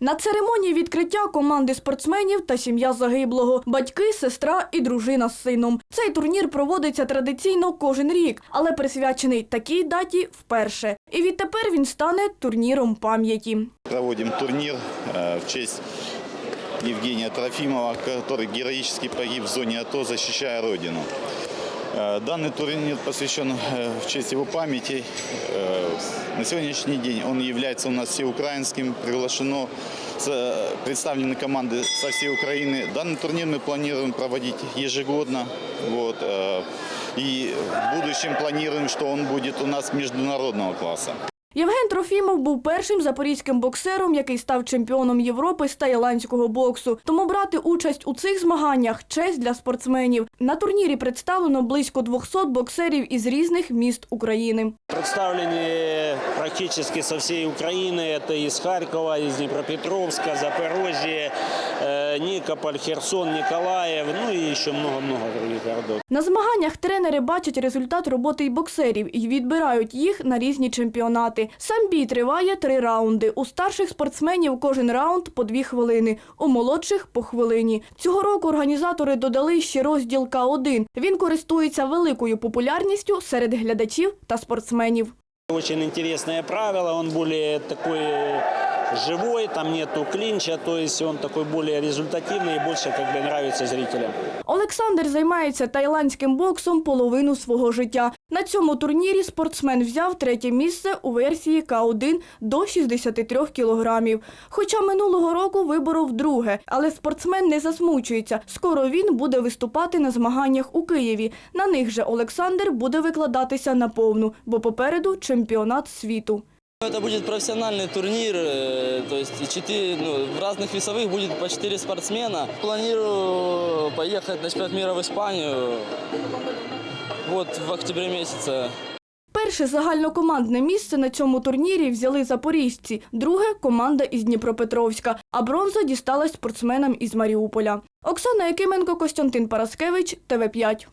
На церемонії відкриття команди спортсменів та сім'я загиблого, батьки, сестра і дружина з сином. Цей турнір проводиться традиційно кожен рік, але присвячений такій даті вперше. І відтепер він стане турніром пам'яті. Проводим турнир э, в честь Евгения Трофимова, который героически погиб в зоне АТО, защищая Родину. Э, Данный турнир посвящен э, в честь его памяти. Э, На сегодняшний день он является у нас всеукраинским. Приглашено, с- представлены команды со всей Украины. Данный турнир мы планируем проводить ежегодно. Вот, э, и в будущем планируем, что он будет у нас международного класса. Євген Трофімов був першим запорізьким боксером, який став чемпіоном Європи з таїландського боксу. Тому брати участь у цих змаганнях честь для спортсменів. На турнірі представлено близько 200 боксерів із різних міст України. Представлены практически со всей Украины. Это из Харькова, из Днепропетровска, Запорожье, э, Никополь, Херсон, Николаев, ну и еще много-много других городов. На змаганнях тренери бачать результат роботи й боксерів і відбирають їх на різні чемпіонати. Сам бій триває три раунди. У старших спортсменів кожен раунд по дві хвилини, у молодших по хвилині. Цього року організатори додали ще розділ К1. Він користується великою популярністю серед глядачів та спортсменів. Очень интересное правило, он более такой живой, там нету клинча, то есть он такой более результативный и больше как бы нравится зрителям. Олександр займається тайландським боксом половину свого життя. На цьому турнірі спортсмен взяв третє місце у версії К1 до 63 кілограмів. Хоча минулого року виборов друге, але спортсмен не засмучується. Скоро він буде виступати на змаганнях у Києві. На них же Олександр буде викладатися на повну, бо попереду чемпіонат світу. Это будет профессиональный турнир, э, то есть четыре, ну, в разных весовых будет по четыре спортсмена. Планирую поехать на чемпионат мира в Испанию вот в октябре месяце. Перше загальнокомандне місце на цьому турнірі взяли запоріжці, друге команда із Дніпропетровська, а бронза дісталась спортсменам із Маріуполя. Оксана Якименко, Костянтин Параскевич, ТВ5.